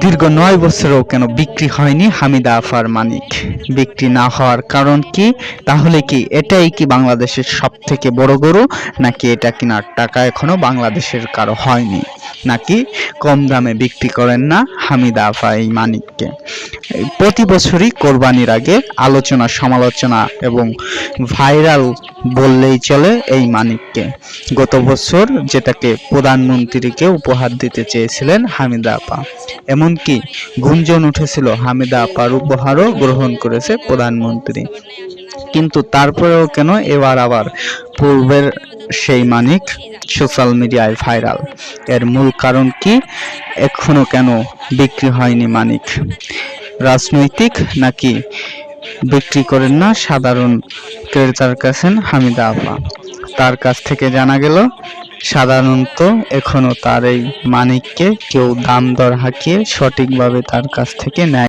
দীর্ঘ নয় বছরেও কেন বিক্রি হয়নি হামিদা আফার মানিক? বিক্রি না হওয়ার কারণ কি? তাহলে কি এটাই কি বাংলাদেশের সব থেকে বড় গরু, নাকি এটা কেনার টাকা এখনও বাংলাদেশের কারও হয়নি? নাকি কম দামে বিক্রি করেন না? হামিদা আফা এই মানিককে প্রতি বছরই কোরবানির আগে আলোচনা, সমালোচনা এবং ভাইরাল বললেই চলে এই মানিককে। গত বছর যেটাকে প্রধানমন্ত্রীকে উপহার দিতে চেয়েছিলেন হামিদা আপা। এমনকি গুঞ্জন উঠেছিল, হামিদা আপার উপহারও গ্রহণ করেছে প্রধানমন্ত্রী। কিন্তু তারপরেও কেন এবার আবার পূর্বের সেই মানিক সোশ্যাল মিডিয়ায় ভাইরাল? এর মূল কারণ কি? এখনও কেন বিক্রি হয়নি মানিক? রাজনৈতিক নাকি বিক্রি করেন না সাধারণ ক্রেতার কাছে হামিদা আপা? তার কাছ থেকে জানা গেল, সাধারণত এখনও তার এই মানিককে কেউ দাম দর হাঁকিয়ে সঠিকভাবে তার কাছ থেকে নেয়